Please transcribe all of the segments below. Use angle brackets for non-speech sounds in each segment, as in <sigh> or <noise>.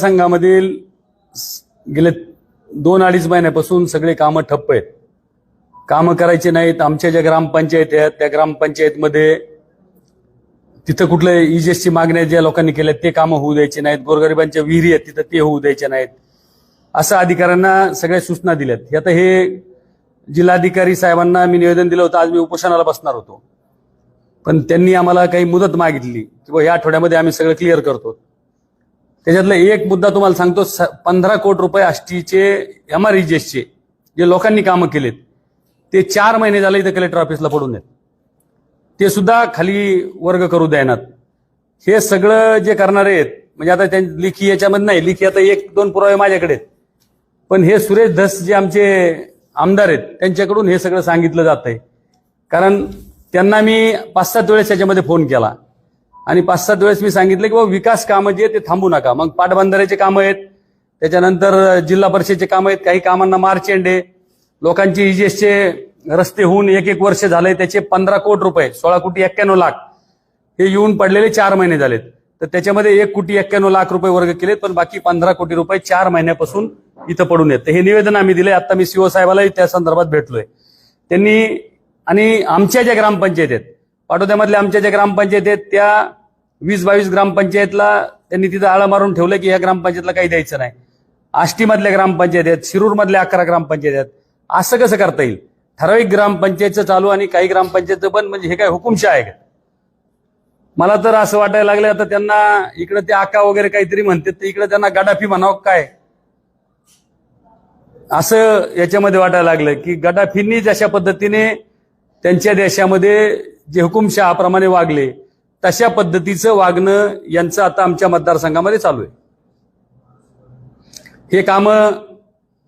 संघामधील गेले दोन अडीच महिन्यापासून सगळे कामं ठप्प आहेत. कामं करायचे नाहीत. आमच्या ज्या ग्रामपंचायती आहेत त्या ग्रामपंचायतमध्ये तिथं कुठल्या इजेसची मागण्या ज्या लोकांनी केल्या ते कामं होऊ द्यायचे नाहीत. गोरगरिबांच्या विहिरी आहेत तिथं ते होऊ द्यायचे नाहीत. असं अधिकाऱ्यांना सगळ्या सूचना दिल्यात. हे आता हे जिल्हाधिकारी साहेबांना मी निवेदन दिलं होतं. आज मी उपोषणाला बसणार होतो. पण त्यांनी आम्हाला काही मुदत मागितली. की या आठवड्यामध्ये आम्ही सगळं क्लिअर करतो. त्याच्यातला एक मुद्दा तुम्हाला सांगतो स- पंधरा कोटी रुपये आष्टीचे एम आर चे जे लोकांनी कामं केलेत ते चार महिने झाले इथं कलेक्टर ऑफिसला पडून आहेत. ते सुद्धा खाली वर्ग करू द्यायनात हे सगळं जे करणारे आहेत म्हणजे आता त्यां लिखी याच्यामध्ये नाही लिखी आता एक दोन पुरावे माझ्याकडे पण हे सुरेश धस जे आमचे आमदार आहेत त्यांच्याकडून हे सगळं सांगितलं जात आहे कारण त्यांना मी पाच सात वेळेस याच्यामध्ये फोन केला. आणि पाच सात वेळेस मी सांगितलं की बाबा विकास कामं जे आहेत ते थांबू नका. मग पाटबंधाऱ्याचे कामं आहेत त्याच्यानंतर जिल्हा परिषदेचे कामं आहेत काही कामांना मार्च एंड आहे. लोकांचे इजेसचे रस्ते होऊन एक एक वर्ष झाले त्याचे पंधरा कोटी रुपये सोळा कोटी एक्क्याण्णव लाख हे येऊन पडलेले चार महिने झालेत. तर त्याच्यामध्ये एक कोटी एक्क्याण्णव लाख रुपये वर्ग केलेत पण बाकी पंधरा कोटी रुपये चार महिन्यापासून इथं पडून येत हे निवेदन आम्ही दिले आता मी सीओ साहेबालाही त्या संदर्भात भेटलोय. त्यांनी आणि आमच्या ज्या ग्रामपंचायत आहेत पाटोद्यामधल्या आमच्या ज्या ग्रामपंचायत आहेत त्या वीस बावीस ग्रामपंचायतला त्यांनी तिथं आळा मारून ठेवलं की या ग्रामपंचायतला काही द्यायचं नाही. आष्टीमधल्या ग्रामपंचायत आहेत शिरूरमधल्या अकरा ग्रामपंचायत आहेत. असं कसं करता येईल? ठराविक ग्रामपंचायतचं चालू आणि काही ग्रामपंचायतचं बंद म्हणजे हे काय हुकुमशा आहे का? मला तर असं वाटायला लागलं आता त्यांना इकडे ते आका वगैरे काहीतरी म्हणतात तर इकडे त्यांना गडाफी म्हणावं काय? असं याच्यामध्ये वाटायला लागलं की गडाफींनी जशा पद्धतीने त्यांच्या देशामध्ये जे हुकुमशहाप्रमाणे वागले तशा पद्धतीचं वागणं यांचं आता आमच्या मतदारसंघामध्ये चालू आहे. हे कामं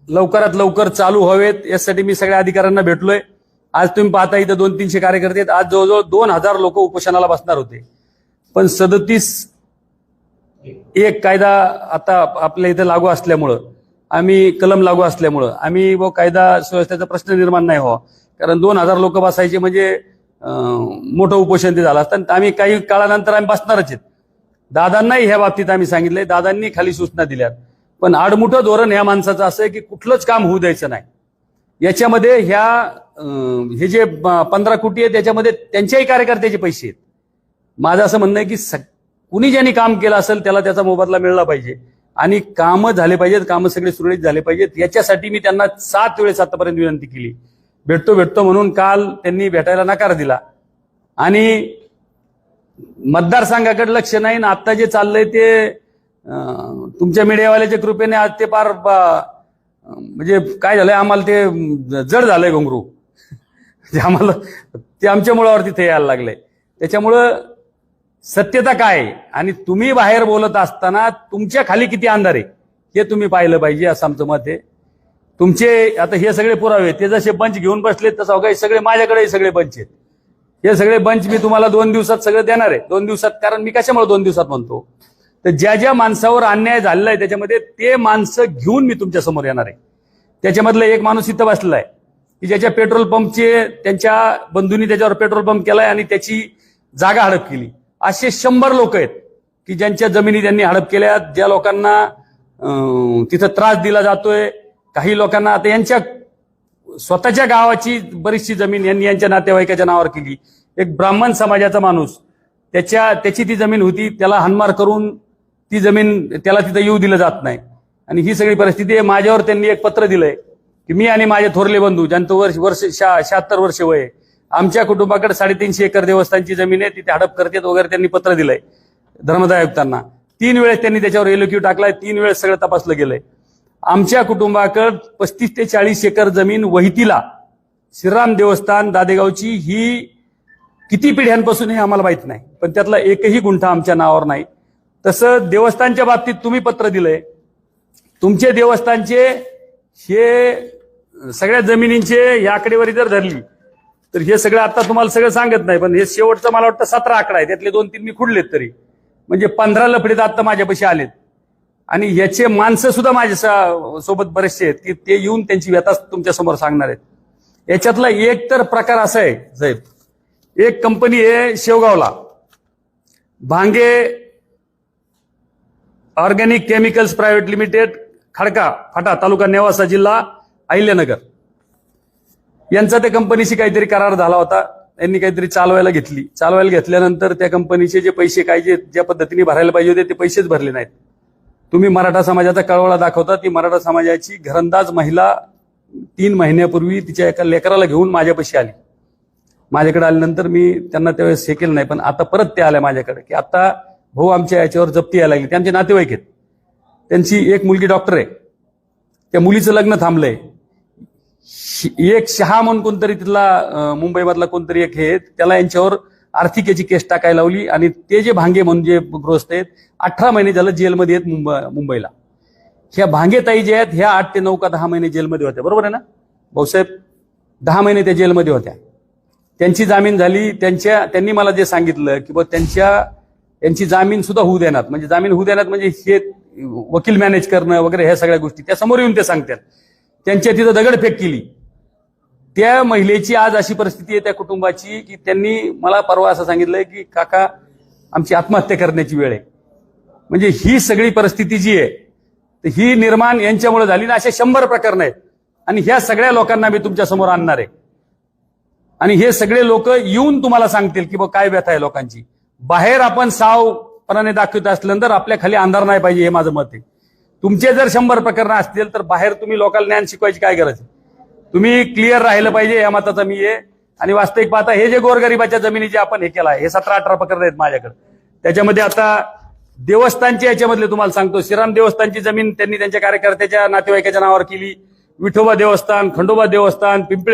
लवकरात लवकर चालू व्हावेत यासाठी मी सगळ्या अधिकाऱ्यांना भेटलोय. आज तुम्ही पाहता इथं दोन तीनशे कार्यकर्ते आहेत. आज जवळजवळ दोन हजार लोक उपोषणाला बसणार होते. पण सदतीस एक कायदा आता आपल्या इथं लागू असल्यामुळं आम्ही कलम लागू असल्यामुळं आम्ही व कायदा सुव्यवस्थेचा प्रश्न निर्माण नाही व्हावा. कारण दोन हजार लोक बसायचे म्हणजे मोठं उपोषण ते झालं असतं. आम्ही काही काळानंतर आम्ही बसणारच आहेत. दादांनाही ह्या बाबतीत आम्ही सांगितलंय. दादांनी खाली सूचना दिल्यात. पण आडमुठं धोरण ह्या माणसाचं असं आहे की कुठलंच काम होऊ द्यायचं नाही. याच्यामध्ये ह्या हे जे पंधरा कोटी आहे त्याच्यामध्ये त्यांच्याही कार्यकर्त्याचे पैसे आहेत. माझं असं म्हणणं आहे की स- कुणी ज्यांनी काम केलं असेल त्याला त्याचा मोबदला मिळला पाहिजे. आणि कामं झाले पाहिजेत कामं सगळे सुरळीत झाले पाहिजेत. याच्यासाठी मी त्यांना सात वेळेस आतापर्यंत विनंती केली. भेटतो भेटतो म्हणून काल त्यांनी भेटायला नकार दिला. आणि मतदारसंघाकडे लक्ष नाही ना आता जे चाललंय ते तुमच्या मीडियावाल्याच्या कृपेने आज ते फार ब- म्हणजे काय झालंय आम्हाला ते जड झालंय घुंगरू. <laughs> आम्हाला ते आमच्या मुळावरती ते यायला लागलंय. त्याच्यामुळं सत्यता काय? आहे? आणि तुम्ही बाहेर बोलत असताना तुमच्या खाली किती अंधार आहे? हे तुम्ही पाहिलं पाहिजे असं आमचं मत आहे. तुमचे आता हे सगळे पुरावे ते जसे बंच घेऊन बसले तसं काही सगळे माझ्याकडे सगळे बंच आहेत. हे सगळे बंच मी तुम्हाला दोन दिवसात सगळं देणार आहे. दोन दिवसात कारण मी कशामुळे दोन दिवसात म्हणतो? तर ज्या ज्या माणसावर अन्याय झालेला आहे त्याच्यामध्ये ते माणसं घेऊन मी तुमच्यासमोर येणार आहे. त्याच्यामधला एक माणूस इथं बसलेला आहे. की ज्याच्या पेट्रोल पंपचे त्यांच्या बंधूंनी त्याच्यावर पेट्रोल पंप केलाय आणि त्याची जागा हडप केली. असे शंभर लोक आहेत की ज्यांच्या जमिनी त्यांनी हडप केल्या. ज्या लोकांना तिथं त्रास दिला जातोय काही लोकांना आता यांच्या स्वतःच्या गावाची बरीचशी जमीन यांनी यांच्या नातेवाईकाच्या नावावर केली. एक ब्राह्मण समाजाचा माणूस त्याच्या त्याची ती जमीन होती त्याला हनमार करून ती जमीन त्याला तिथं येऊ दिलं जात नाही. आणि ही सगळी परिस्थिती आहे. माझ्यावर त्यांनी एक पत्र दिलंय की मी आणि माझे थोरले बंधू ज्यांचं वर्ष वर्ष शा शहात्तर वर्ष वय आहे, आमच्या कुटुंबाकडे साडेतीनशे एकर देवस्थानची जमीन आहे तिथे हडप करतात वगैरे त्यांनी पत्र दिलंय धर्मदाय आयुक्तांना. तीन वेळेस त्यांनी त्याच्यावर एलोक्यू टाकलाय तीन वेळेस सगळं तपासलं गेलंय. आमच्या कुटुंबाकड पस्तीस ते चाळीस एकर जमीन वहितीला श्रीराम देवस्थान दादेगावची ही किती पिढ्यांपासून हे आम्हाला माहीत नाही. पण त्यातला एकही गुंठा आमच्या नावावर नाही. तसं देवस्थानच्या बाबतीत तुम्ही पत्र दिलंय. तुमचे देवस्थानचे हे सगळ्या जमिनींचे या आकडेवारी जर धरली तर हे सगळं आता तुम्हाला सगळं सांगत नाही पण हे शेवटचं मला वाटतं सतरा आकडा आहे. त्यातले दोन तीन मी खुडलेत तरी. म्हणजे पंधरा लफडे तर आता माझ्यापाशी आलेत. आणि याचे माणसं सुद्धा माझ्या सोबत बरेचसे आहेत. की ते येऊन त्यांची व्यथा तुमच्यासमोर सांगणार आहेत. याच्यातला एक तर प्रकार असा आहे साहेब. एक कंपनी आहे शेवगावला. Bhange organic chemicals private limited Khadka Phata taluka Newasa जिल्हा अहिल्यानगर. यांचा त्या कंपनीशी काहीतरी करार झाला होता. यांनी काहीतरी चालवायला घेतली. चालवायला घेतल्यानंतर त्या कंपनीचे जे पैसे काय जे ज्या पद्धतीने भरायला पाहिजे होते ते पैसेच भरले नाहीत. तुम्ही मराठा समाजाचा कळवळा दाखवता ती मराठा समाजाची घरंदाज महिला तीन महिन्यापूर्वी तिच्या एका लेकराला घेऊन माझ्यापाशी आली. माझ्याकडे आल्यानंतर मी त्यांना त्यावेळेस हे केलं नाही पण आता परत ते आल्या माझ्याकडे की आता भाऊ आमच्या याच्यावर जप्ती यायला लागली. त्यांचे नातेवाईक आहेत. त्यांची एक मुलगी डॉक्टर आहे. त्या मुलीचं लग्न थांबलंय. श- एक शहा म्हणून कोणतरी तिथला मुंबईमधला कोणतरी एक हे त्याला यांच्यावर आर्थिक याची केस टाकायला लावली आणि ते जे भांगे म्हणून जे गृहस्थ आहेत अठरा महिने झालं जेलमध्ये आहेत मुंबई मुंबईला. ह्या भांगेताई जे आहेत ह्या आठ ते नऊ का दहा महिने जेलमध्ये होत्या. बरोबर आहे ना? भाऊसाहेब दहा महिने त्या जेलमध्ये होत्या. त्यांची जामीन झाली त्यांच्या त्यांनी मला जे सांगितलं की बा त्यांच्या त्यांची जामीन सुद्धा होऊ देणार. म्हणजे जामीन होऊ देणार म्हणजे हे वकील मॅनेज करणं वगैरे ह्या सगळ्या गोष्टी. त्या समोर येऊन ते सांगतात. त्यांच्या तिथं दगडफेक केली. त्या महिलेची आज अशी परिस्थिती आहे त्या कुटुंबाची की त्यांनी मला परवा असं सांगितलंय की काका आमची आत्महत्या करण्याची वेळ आहे. म्हणजे ही सगळी परिस्थिती जी आहे तर ही निर्माण यांच्यामुळे झाली ना असे शंभर प्रकरण आहेत. आणि ह्या सगळ्या लोकांना मी तुमच्यासमोर आणणार आहे. आणि हे सगळे लोक येऊन तुम्हाला सांगतील की बा काय व्यथा आहे लोकांची. बाहेर आपण सावपणाने दाखवत असल्यानंतर आपल्या खाली अंधार नाही पाहिजे हे माझं मत आहे. तुमचे जर शंभर प्रकरण असतील तर बाहेर तुम्ही लोकांना ज्ञान शिकवायची काय गरज आहे? तुम्ही क्लिअर राहिलं पाहिजे या मताचा मी आहे आणि वास्तविक पाहता हे जे गोरगरिबाच्या जमिनी जे आपण हे केलं आहे हे सतरा अठरा प्रकरण आहेत माझ्याकडे. त्याच्यामध्ये आता देवस्थानची याच्यामधले तुम्हाला सांगतो. श्रीराम देवस्थानची जमीन त्यांनी त्यांच्या कार्यकर्त्याच्या नातेवाईकाच्या नावावर केली. विठोबा देवस्थान खंडोबा देवस्थान पिंपळे